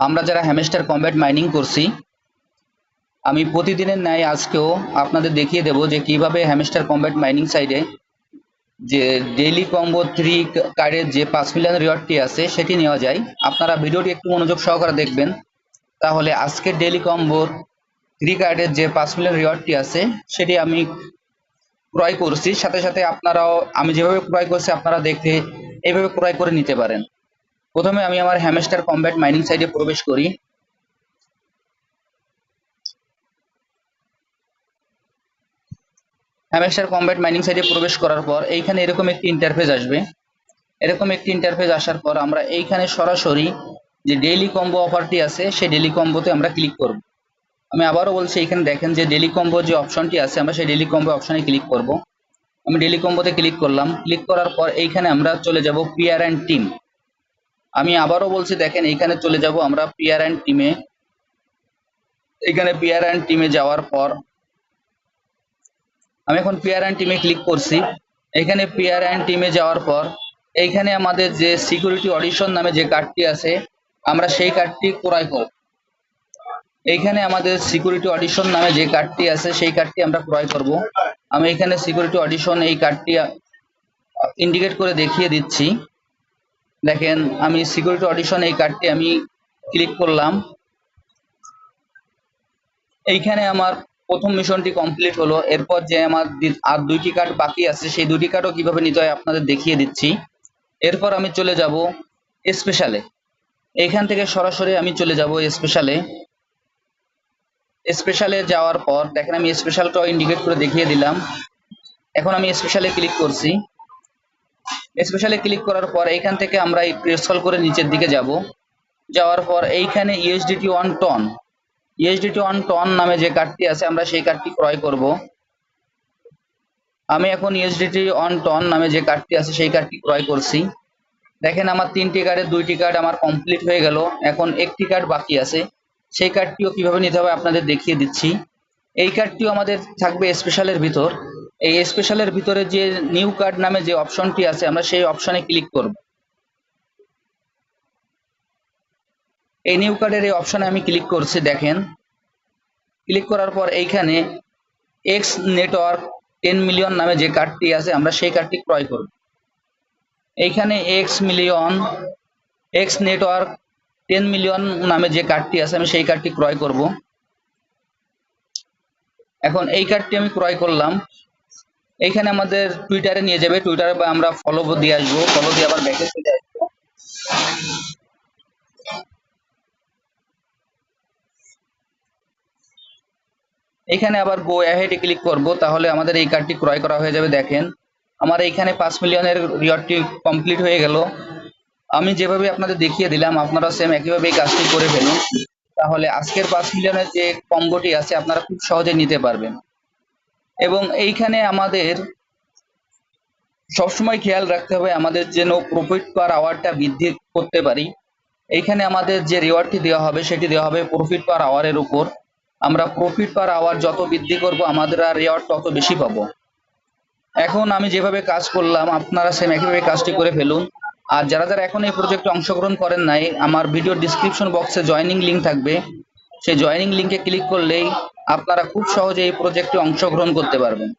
আমরা যারা hamster combat mining করছি, আমি প্রতিদিনের ন্যায় আজকেও আপনাদের দেখিয়ে দেব যে কীভাবে হ্যামস্টার কম্ব্যাট মাইনিং সাইডে যে ডেইলি কম্বো থ্রি কার্ডের যে পাঁচ মিলিয়ন রিওয়ার্ডটি আছে, সেটি নেওয়া যায়। আপনারা ভিডিওটি একটু মনোযোগ সহকারে দেখবেন। তাহলে আজকের ডেইলি কম্বোর থ্রি কার্ডের যে পাঁচ মিলিয়ন রিওয়ার্ডটি আছে, সেটি আমি ক্রয় করছি। সাথে সাথে আপনারাও, আমি যেভাবে ক্রয় করছি, আপনারা দেখে এইভাবে ক্রয় করে নিতে পারেন। প্রথমে আমি আমার হ্যামেস্টার কম্ব্যাট মাইনিং সাইটে প্রবেশ করি। হ্যামেস্টার কম্ব্যাট মাইনিং সাইটে প্রবেশ করার পর এইখানে এরকম একটি ইন্টারফেস আসবে। এরকম একটি ইন্টারফেস আসার পর আমরা এইখানে সরাসরি যে ডেইলি কম্বো অফারটি আছে, সেই ডেইলি কম্বোতে আমরা ক্লিক করব। আমি আবারও বলছি, এখানে দেখেন যে ডেইলি কম্বো যে অপশনটি আছে, আমরা সেই ডেইলি কম্বো অপশনে ক্লিক করব। আমি ডেইলি কম্বোতে ক্লিক করলাম। ক্লিক করার পর এইখানে আমরা চলে যাব পিয়ার অ্যান্ড টিম আমি আবারও বলছি, দেখেন এইখানে চলে যাব আমরা পিয়ার অ্যান্ড টিমে এখানে পিয়ার অ্যান্ড টিমে যাওয়ার পর আমি এখন পিয়ার অ্যান্ড টিমে ক্লিক করছি। এখানে পিয়ার অ্যান্ড টিমে যাওয়ার পর এইখানে আমাদের যে সিকিউরিটি অডিশন নামে যে কার্ডটি আছে, আমরা সেই কার্ডটি ক্রয় করব। এইখানে আমাদের সিকিউরিটি অডিশন নামে যে কার্ডটি আছে, সেই কার্ডটি আমরা ক্রয় করব। আমি এখানে সিকিউরিটি অডিশন এই কার্ডটি ইন্ডিকেট করে দেখিয়ে দিচ্ছি। দেখেন, আমি সিকিউরিটি অডিশন এই কার্ডটি আমি ক্লিক করলাম। এইখানে আমার প্রথম মিশনটি কমপ্লিট হলো। এরপর যে আমার আর দুইটি কার্ড বাকি আছে, সেই দুটি কার্ডও কীভাবে নিতে হয় আপনাদের দেখিয়ে দিচ্ছি। এরপর আমি চলে যাব স্পেশালে এইখান থেকে সরাসরি আমি চলে যাব স্পেশালে স্পেশালে যাওয়ার পর, দেখেন আমি স্পেশালটাও ইন্ডিকেট করে দেখিয়ে দিলাম। এখন আমি স্পেশালে ক্লিক করছি। স্পেশালে ক্লিক করার পর এইখান থেকে আমরা স্ক্রল করে নিচের দিকে যাব। যাওয়ার পর এইখানে USDT one ton USDT one ton নামে যে কার্ডটি আছে, আমরা সেই কার্ডটি ক্রয় করব। আমি এখন ইউএসডিটি ওয়ান টন নামে যে কার্ডটি আছে, সেই কার্ডটি ক্রয় করছি। দেখেন আমার তিনটি কার্ডের দুইটি কার্ড আমার কমপ্লিট হয়ে গেল। এখন একটি কার্ড বাকি আছে। সেই কার্ডটিও কীভাবে নিতে হবে আপনাদের দেখিয়ে দিচ্ছি। এই কার্ডটিও আমাদের থাকবে স্পেশালের ভিতর। এই স্পেশালের ভিতরে যে নিউ কার্ড নামে যে অপশনটি আছে, আমরা সেই অপশনে ক্লিক করব। এই নিউ কার্ডের এই অপশনে আমি ক্লিক করছি, দেখেন। ক্লিক করার পর এইখানে এক্স নেটওয়ার্ক টেন মিলিয়ন নামে যে কার্ডটি আছে, আমরা সেই কার্ডটি ক্রয় করব। এইখানে X million X network ten million নামে যে কার্ডটি আছে, আমি সেই কার্ডটি ক্রয় করব। এখন এই কার্ডটি আমি ক্রয় করলাম। এইখানে আমাদের টুইটারে নিয়ে যাবে। টুইটারে আমরা ফলো দিয়ে আসব। ফলো দিয়ে আবার ব্যাকে চলে আসব। এইখানে আবার গো অ্যাহেডে ক্লিক করব। তাহলে আমাদের এই কার্ডটি ক্রয় করা হয়ে যাবে, দেখেন। আমার এইখানে পাঁচ মিলিয়নের রিওয়ার্ডটি কমপ্লিট হয়ে গেল। আমি যেভাবে আপনাদের দেখিয়ে দিলাম, আপনারা সেম একইভাবে এই কাজটি করে ফেলুন। তাহলে আজকের পাঁচ মিলিয়নের যে কম্বোটি আছে, আপনারা খুব সহজে নিতে পারবেন। এবং এইখানে আমাদের সবসময় খেয়াল রাখতে হবে আমাদের যেন প্রফিট পার আওয়ারটা বৃদ্ধি করতে পারি। এইখানে আমাদের যে রিওয়ার্ডটি দেওয়া হবে, সেটি দেওয়া হবে প্রফিট পার আওয়ারের উপর। আমরা প্রফিট পার আওয়ার যত বৃদ্ধি করব, আমাদের আর রিওয়ার্ড তত বেশি পাবো। এখন আমি যেভাবে কাজ করলাম, আপনারা সেম একইভাবে কাজটি করে ফেলুন। আর যারা যারা এখন এই প্রজেক্টে অংশগ্রহণ করেন নাই, আমার ভিডিও ডিসক্রিপশন বক্সে জয়েনিং লিংক থাকবে। সেই জয়েনিং লিংকে ক্লিক করলেই আপনারা খুব সহজে এই প্রজেক্টে অংশগ্রহণ করতে পারবেন।